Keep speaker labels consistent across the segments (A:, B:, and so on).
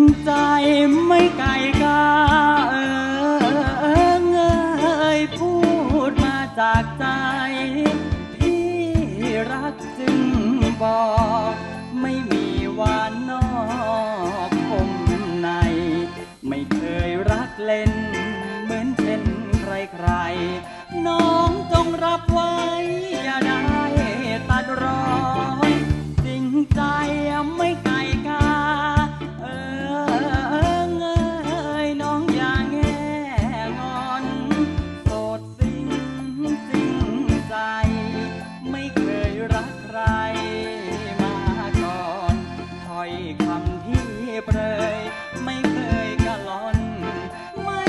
A: จริงใจไม่ไก่กาเออเงยพูดมาจากใจพี่รักจึงบอก ไม่มีวานนอกคมใน ไม่เคยรักเล่น เหมือนเช่นใครๆ น้องจงรับไว้ รักใครมาก่อนถ้อยคำที่เปรยไม่เคยกะลอน ไม่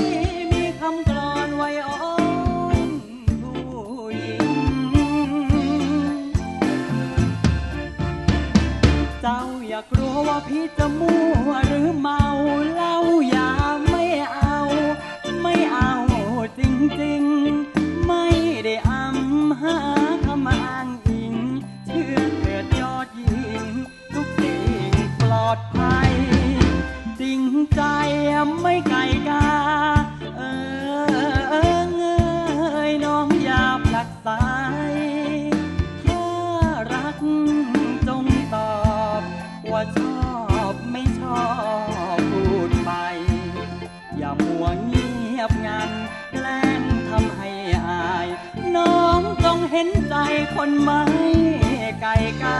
A: มีคำกลอนไว้อ่อนผู้หญิง เจ้าอยากรู้ว่าพี่จะมั่วหรือเมาเหล้ายาไม่เอา ไม่เอาจริงๆ ไม่ได้อำหา กา เออเงยน้องอย่าผลักสายถ้ารักจงตอบว่าชอบไม่ชอบพูดไป อย่ามัวเงียบงันแกล้งทำให้อาย น้องจงเห็นใจคนไม่ไก่กา